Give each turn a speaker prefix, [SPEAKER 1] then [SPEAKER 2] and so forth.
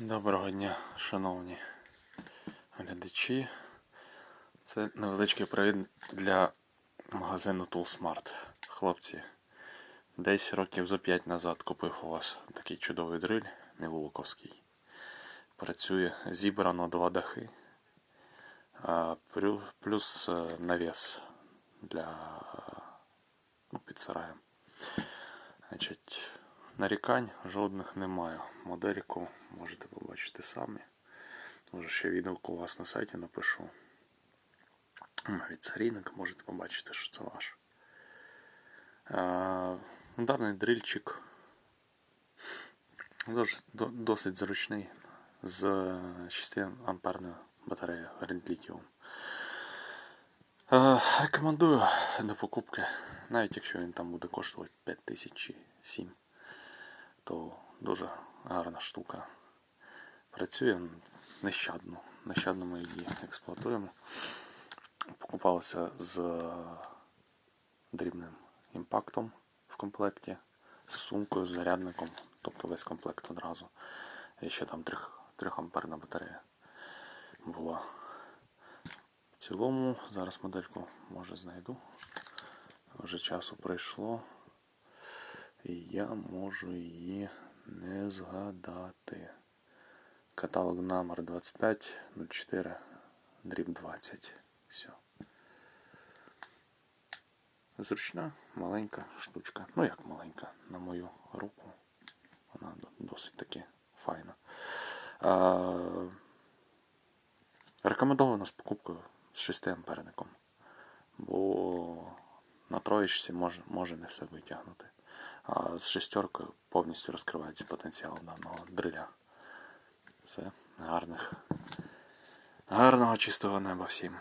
[SPEAKER 1] Доброго дня, шановні глядачі. Це невеличкий привід для магазину Toolsmart. Хлопці, десь років зо 5 назад купив у вас такий чудовий дриль Мілуоковський. Працює зібрано два дахи, плюс е, навіс для ну, під сараєм. Значить, нарікань жодних немає. Модельку можете побачити самі. Може ще відгук у вас на сайті напишу. Навіть царійник можете побачити, що це ваш. А, Даний дрильчик досить зручний з 6 амперною батареєю. Е, Рекомендую до покупки, навіть якщо він там буде коштувати 5000 чи 7, то дуже гарна штука. Працює нещадно. Нещадно ми її експлуатуємо. Покупалася з дрібним імпактом в комплекті, з сумкою, з зарядником, тобто весь комплект одразу. І ще там 3, амперна батарея була. В цілому, зараз модельку може знайду. Вже часу пройшло. І я можу її не згадати. Каталог номер 25 04 дріб 20. Все. Зручна, маленька штучка. Ну як маленька, на мою руку. Вона досить таки файна. А, Рекомендовано з покупкою з 6 амперником. Бо на троєчці може, може не все витягнути. А з шестеркою повністю розкривається потенціал даного дриля. Все, гарних. Гарного чистого неба всім.